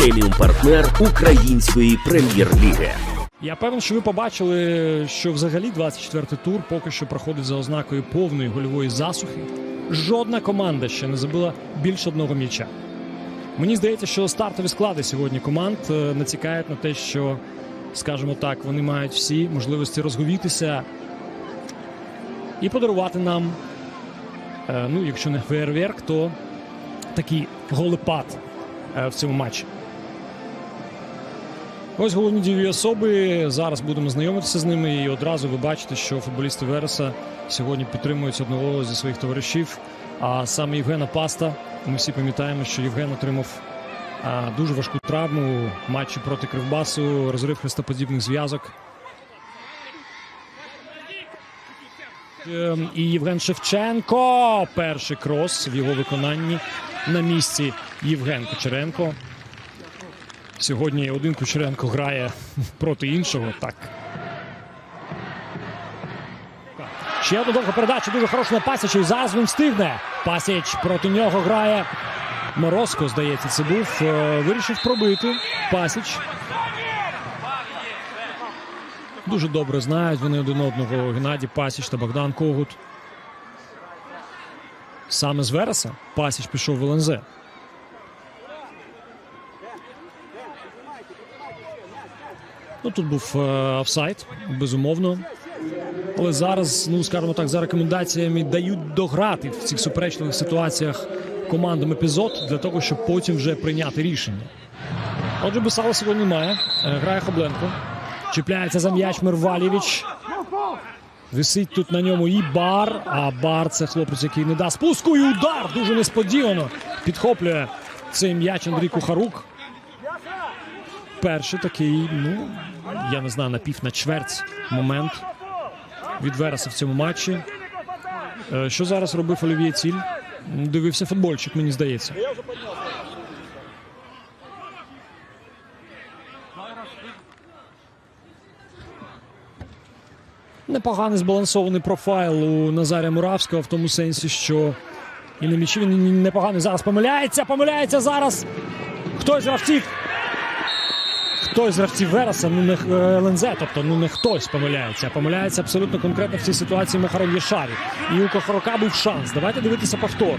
преміум партнер української прем'єр-ліги. Я певен, що ви побачили, що взагалі 24-й тур поки що проходить за ознакою повної гольової засухи. Жодна команда ще не забила більше одного м'яча. Мені здається, що стартові склади сьогодні команд е, націкають на те, що, скажімо так, вони мають всі можливості розговітися і подарувати нам, е, ну, якщо не фейерверк, то такий голепад е, в цьому матчі. Ось головні дієві особи. Зараз будемо знайомитися з ними. І одразу ви бачите, що футболісти Вереса сьогодні підтримують одного зі своїх товаришів. А саме Євгена Паста. Ми всі пам'ятаємо, що Євген отримав дуже важку травму в матчі проти Кривбасу, розрив хрестоподібних зв'язок. Ем, І Євген Шевченко. Перший крос в його виконанні на місці Євген Кучеренко. Сьогодні один Кучеренко грає проти іншого. Так. Ще одна довга передача. Дуже хороша на Пасіча. І зараз він встигне. Пасіч проти нього грає. Морозко, здається, це був. Е, Вирішив пробити. Пасіч. Дуже добре знають вони один одного. Геннадій Пасіч та Богдан Когут. Саме з Вереса Пасіч пішов в ЛНЗ. Ну тут був е, безумовно. Але зараз, ну скажімо так, за рекомендаціями дають дограти в цих суперечливих ситуаціях командам епізод для того, щоб потім вже прийняти рішення. Отже, Бесала сьогодні немає. Е, Грає Хобленко. Чіпляється за м'яч Мервалєвич. Висить тут на ньому і бар. А бар це хлопець, який не дасть спуску. І удар дуже несподівано підхоплює цей м'яч Андрій Кухарук. Перший такий, ну я не знаю, на пів на чверть момент від Вереса в цьому матчі. Е, Що зараз робив Олів'є Ціль? Дивився футбольчик, мені здається. Непоганий збалансований профайл у Назаря Муравського в тому сенсі, що і на м'ячі він непоганий. Зараз помиляється, помиляється зараз. Хтось з хтось з гравців Вереса, ну не е, ЛНЗ, тобто ну не хтось помиляється, а помиляється абсолютно конкретно в цій ситуації Махаров Єшарі. І у Кохорока був шанс. Давайте дивитися повтор.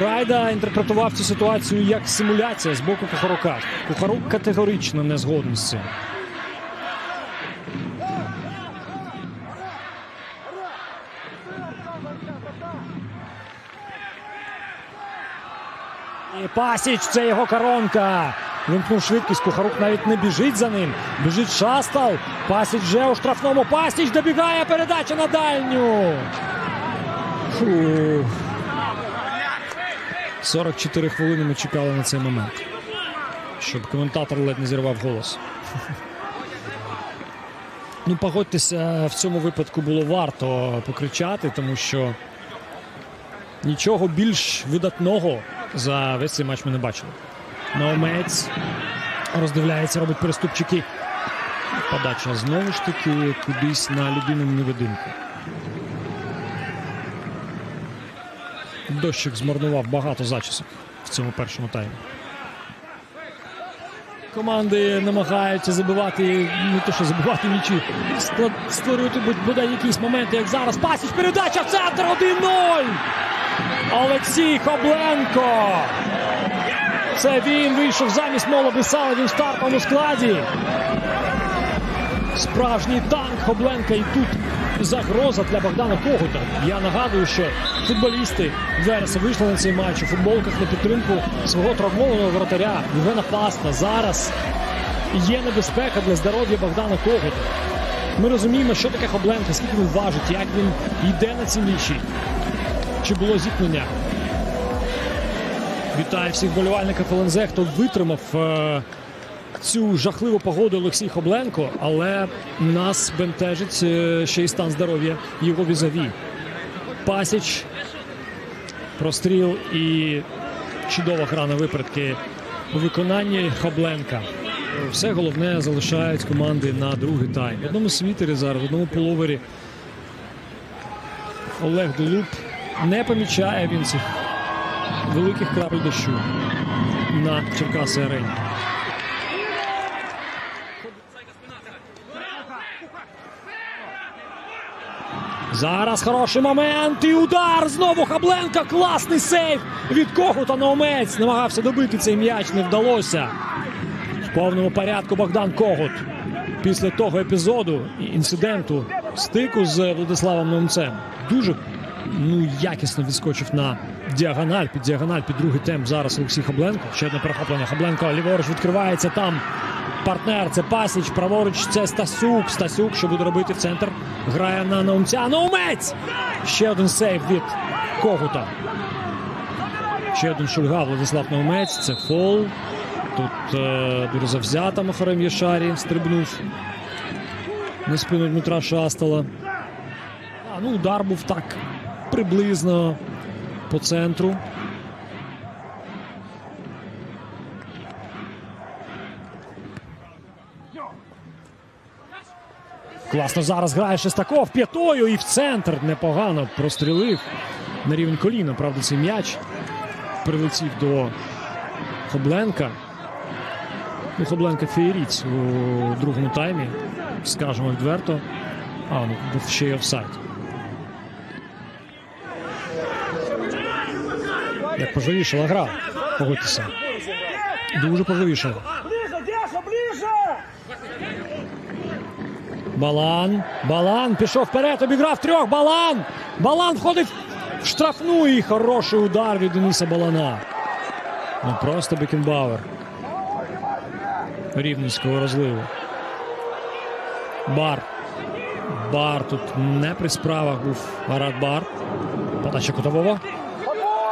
Райда інтерпретував цю ситуацію як симуляція з боку Кухарука. Кухарук категорично не згоден з цим. І Пасіч, це його коронка. Вимкнув швидкість. Кухарук навіть не біжить за ним. Біжить Шастал. Пасіч вже у штрафному. Пасіч добігає передача на дальню. Фу. 44 хвилини ми чекали на цей момент. Щоб коментатор ледь не зірвав голос. Ну, погодьтеся, в цьому випадку було варто покричати, тому що нічого більш видатного за весь цей матч ми не бачили. Наумець роздивляється, робить переступчики. Подача знову ж таки кудись на людину невидимку. Дощик змарнував багато зачісок в цьому першому таймі. Команди намагаються забивати, не то що забивати склад- створювати бодай якісь моменти, як зараз. Пасіч, передача в центр 1-0! Олексій Хобленко. Це він вийшов замість Мола Бесала. Він в стартовому складі. Справжній танк Хобленка. І тут загроза для Богдана Когута. Я нагадую, що футболісти Вереса вийшли на цей матч у футболках на підтримку свого травмованого вратаря Євгена Паста. Зараз є небезпека для здоров'я Богдана Когута. Ми розуміємо, що таке Хобленка, скільки він важить, як він йде на ці м'ячі. Чи було зіткнення? Вітаю всіх болівальників ЛНЗ, хто витримав е, цю жахливу погоду Олексій Хобленко, але нас бентежить е, ще й стан здоров'я його візаві. Пасіч, простріл і чудова гра на випередки у виконанні Хобленка. Все головне залишають команди на другий тайм. В одному світері зараз, в одному половері Олег Долуб не помічає він цих великих крапель дощу. на Черкаси арені. Зараз хороший момент і удар. Знову Хабленка. Класний сейв від Когута Наумець. Намагався добити цей м'яч, не вдалося. В повному порядку Богдан Когут. Після того епізоду інциденту стику з Владиславом Наумцем дуже ну, якісно відскочив на діагональ. Під діагональ, під другий темп зараз Олексій Хабленко. Ще одне перехоплення. Хабленко ліворуч відкривається там. Партнер це Пасіч, праворуч це Стасюк. Стасюк, що буде робити в центр. Грає на Наумця. Наумець! Ще один сейв від Когута. Ще один шульга Владислав Наумець. Це фол. Тут е, дуже завзято Махарем Єшарі стрибнув на спину Дмитра Шастала. А, ну, удар був так приблизно по центру. Класно зараз грає Шестаков п'ятою і в центр непогано прострілив на рівень коліна. Правда, цей м'яч прилетів до Хобленка. Ну, Хобленка феєріць у другому таймі. Скажемо відверто. А, ну ще й офсайд. Як поживішала гра. Погодьтеся. Дуже поживішала. Ближе, Деша, ближе! Балан. Балан пішов вперед, обіграв трьох. Балан. Балан входить в штрафну і хороший удар від Дениса Балана. Ну просто Бекенбауер. Рівненського розливу. Бар. Бар тут не при справах був Арат Бар. Подача Кутового.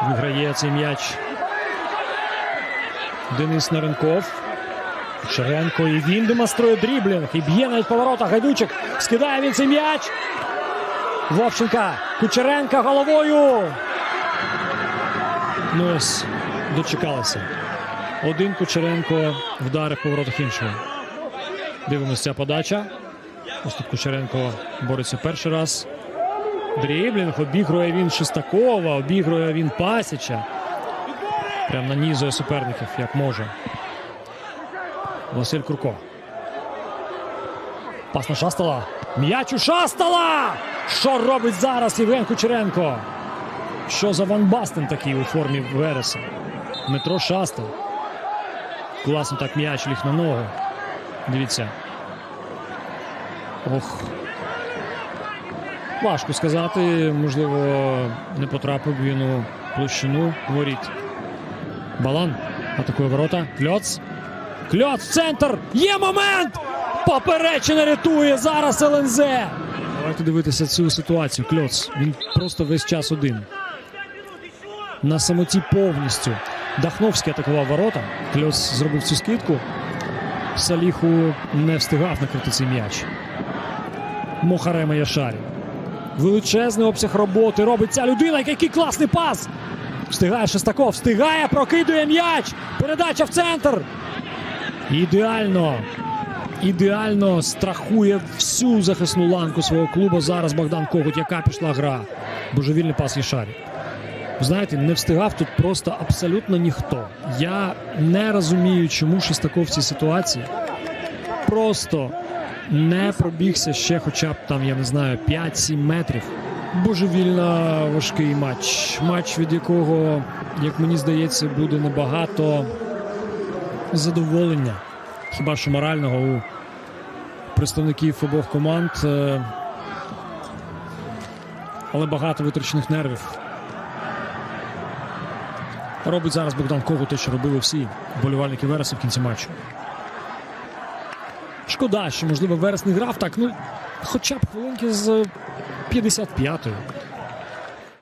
Виграє цей м'яч. Денис Наренков. Шеренко і він демонструє дріблінг. І б'є навіть поворота. Гайдучик скидає він цей м'яч. Вовченка. Кучеренка головою. Ну ось дочекалися. Один Кучеренко вдарив по воротах іншого. Дивимося ця подача. Ось тут Кучеренко бореться перший раз. Дріблінг. Обігрує він Шестакова, обігрує він Пасіча. Прям нанізує суперників, як може. Василь Курко. Пас на Шастала. М'яч у Шастала! Що робить зараз Євген Кучеренко? Що за Ван Бастен такий у формі Вереса? Дмитро Шастал. Класно так м'яч ліг на ногу. Дивіться. Ох. Важко сказати. Можливо, не потрапив він у площину воріт. Балан атакує ворота. Кльоц. Кльоц в центр. Є момент! Поперечина рятує зараз ЛНЗ. Давайте дивитися цю ситуацію. Кльоц. Він просто весь час один. На самоті повністю. Дахновський атакував ворота. Кльоц зробив цю скидку. Саліху не встигав накрити цей м'яч. Мохарема Яшарі. Величезний обсяг роботи робить ця людина. Який класний пас! Встигає Шестаков, встигає, прокидує м'яч. Передача в центр. Ідеально. Ідеально страхує всю захисну ланку свого клубу. Зараз Богдан Когут, яка пішла гра. Божевільний пас Єшарі. Ви знаєте, не встигав тут просто абсолютно ніхто. Я не розумію, чому Шестаков в цій ситуації просто не пробігся ще хоча б там, я не знаю, 5-7 метрів. Божевільно важкий матч. Матч, від якого, як мені здається, буде небагато задоволення. Хіба що морального у представників обох команд. Е, Але багато витрачених нервів. Робить зараз Богдан Когут те, що робили всі болівальники Вереса в кінці матчу. Шкода, що, можливо, Верес не грав так, ну, хоча б хвилинки з 55-ї.